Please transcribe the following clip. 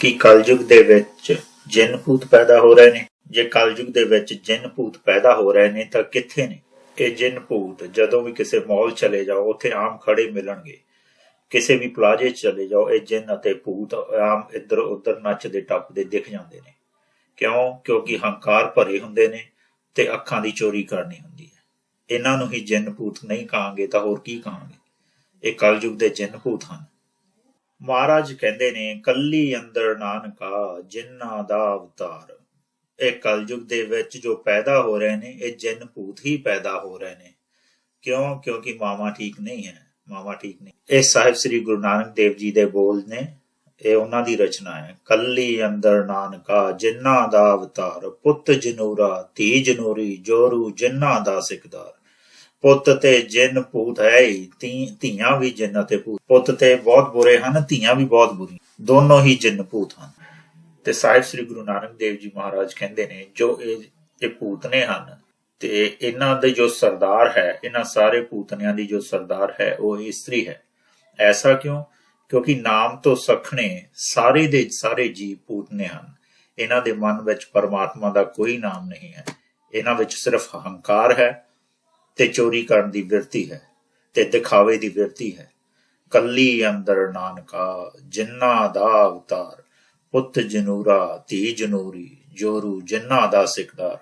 ਕਿ ਕਲਯੁਗ ਦੇ ਵਿੱਚ ਜਿੰਨ ਭੂਤ ਪੈਦਾ ਹੋ ਰਹੇ ਨੇ। ਜੇ ਕਲਯੁਗ ਦੇ ਵਿੱਚ ਜਿੰਨ ਭੂਤ ਪੈਦਾ ਹੋ ਰਹੇ ਨੇ ਤਾਂ ਕਿੱਥੇ ਨੇ? ਇਹ ਜਿੰਨ ਭੂਤ ਜਦੋਂ ਵੀ ਕਿਸੇ ਮਾਲ ਚਲੇ ਜਾਓ, ਉੱਥੇ ਆਮ ਖੜੇ ਮਿਲਣਗੇ। ਕਿਸੇ ਵੀ ਪਲਾਜ਼ੇ ਚਲੇ ਜਾਓ, ਇਹ ਜਿੰਨ ਅਤੇ ਭੂਤ ਆਮ ਇੱਧਰ ਉੱਧਰ ਨੱਚਦੇ ਟੱਪਦੇ ਦਿਖ ਜਾਂਦੇ ਨੇ। ਕਿਉਂ? ਕਿਉਂਕਿ ਹੰਕਾਰ ਭਰੇ ਹੁੰਦੇ ਨੇ ਤੇ ਅੱਖਾਂ ਦੀ ਚੋਰੀ ਕਰਨੀ ਹੁੰਦੀ ਹੈ। ਇਹਨਾਂ ਨੂੰ ਹੀ ਜਿੰਨ ਭੂਤ ਨਹੀਂ ਕਹਾਂਗੇ ਤਾਂ ਹੋਰ ਕੀ ਕਹਾਂਗੇ? ਇਹ ਕਲਯੁਗ ਦੇ ਜਿੰਨ ਭੂਤ ਹਨ। ਮਹਾਰਾਜ ਕਹਿੰਦੇ ਨੇ, ਕੱਲੀ ਅੰਦਰ ਨਾਨਕਾ, ਜਿੰਨਾ ਦਾ ਅਵਤਾਰ। ਇਹ ਕਲਯੁਗ ਦੇ ਵਿੱਚ ਜੋ ਪੈਦਾ ਹੋ ਰਹੇ ਨੇ, ਇਹ ਜਿੰਨ ਭੂਤ ਹੀ ਪੈਦਾ ਹੋ ਰਹੇ ਨੇ। ਕਿਉਂ? ਕਿਉਂਕਿ ਮਾਮਾ ਠੀਕ ਨਹੀਂ ਹੈ। ਮਾਮਾ ਠੀਕ ਨਹੀਂ। ਇਹ ਸਾਹਿਬ ਸ੍ਰੀ ਗੁਰੂ ਨਾਨਕ ਦੇਵ ਜੀ ਦੇ ਬੋਲ ਨੇ, ਇਹ ਉਹਨਾਂ ਦੀ ਰਚਨਾ ਹੈ। ਕੱਲੀ ਅੰਦਰ ਨਾਨਕਾ, ਜਿੰਨਾ ਦਾ ਅਵਤਾਰ, ਪੁੱਤ ਜਨੂਰਾ, ਧੀ ਜਨੂਰੀ, ਜੋਰੂ, ਜਿੰਨਾ ਦਾ ਸਿਕਦਾਰ। ਪੁੱਤ ਤੇ ਜਿੰਨ ਭੂਤ ਹੈ ਹੀ ਧੀਆਂ ਵੀ ਜਿੰਨ ਅਤੇ ਭੂਤ। ਪੁੱਤ ਤੇ ਬਹੁਤ ਬੁਰੇ ਹਨ, ਧੀਆਂ ਵੀ ਬਹੁਤ ਬੁਰੀ ਦੋਨੋਂ ਹੀ ਜਿੰਨ ਭੂਤ ਹਨ। ਤੇ ਸਾਹਿਬ ਸ੍ਰੀ ਗੁਰੂ ਨਾਨਕ ਦੇਵ ਜੀ ਮਹਾਰਾਜ ਕਹਿੰਦੇ ਨੇ, ਜੋ ਇਹ ਇਹ ਭੂਤਨੇ ਹਨ, ਤੇ ਇਹਨਾਂ ਦੇ ਜੋ ਸਰਦਾਰ ਹੈ, ਇਹਨਾਂ ਸਾਰੇ ਭੂਤਨਿਆਂ ਦੀ ਜੋ ਸਰਦਾਰ ਹੈ, ਉਹ ਇਸਤਰੀ ਹੈ। ਐਸਾ ਕਿਉਂ? ਕਿਉਂਕਿ ਨਾਮ ਤੋਂ ਸਖਣੇ ਸਾਰੇ ਦੇ ਸਾਰੇ ਜੀਵ ਭੂਤਨੇ ਹਨ। ਇਹਨਾਂ ਦੇ ਮਨ ਵਿੱਚ ਪਰਮਾਤਮਾ ਦਾ ਕੋਈ ਨਾਮ ਨਹੀਂ ਹੈ। ਇਹਨਾਂ ਵਿੱਚ ਸਿਰਫ ਹੰਕਾਰ ਹੈ। ਤੇ ਚੋਰੀ ਕਰਨ ਦੀ ਬਿਰਤੀ ਹੈ ਤੇ ਦਿਖਾਵੇ ਦੀ ਬਿਰਤੀ ਹੈ। ਕੱਲੀ ਅੰਦਰ ਨਾਨਕਾ, ਜਿੰਨਾ ਦਾ ਅਵਤਾਰ, ਪੁੱਤ ਜਨੂਰਾ, ਧੀ ਜਨੂਰੀ, ਜੋਰੂ, ਜਿੰਨਾ ਦਾ ਸਿਕਦਾਰ।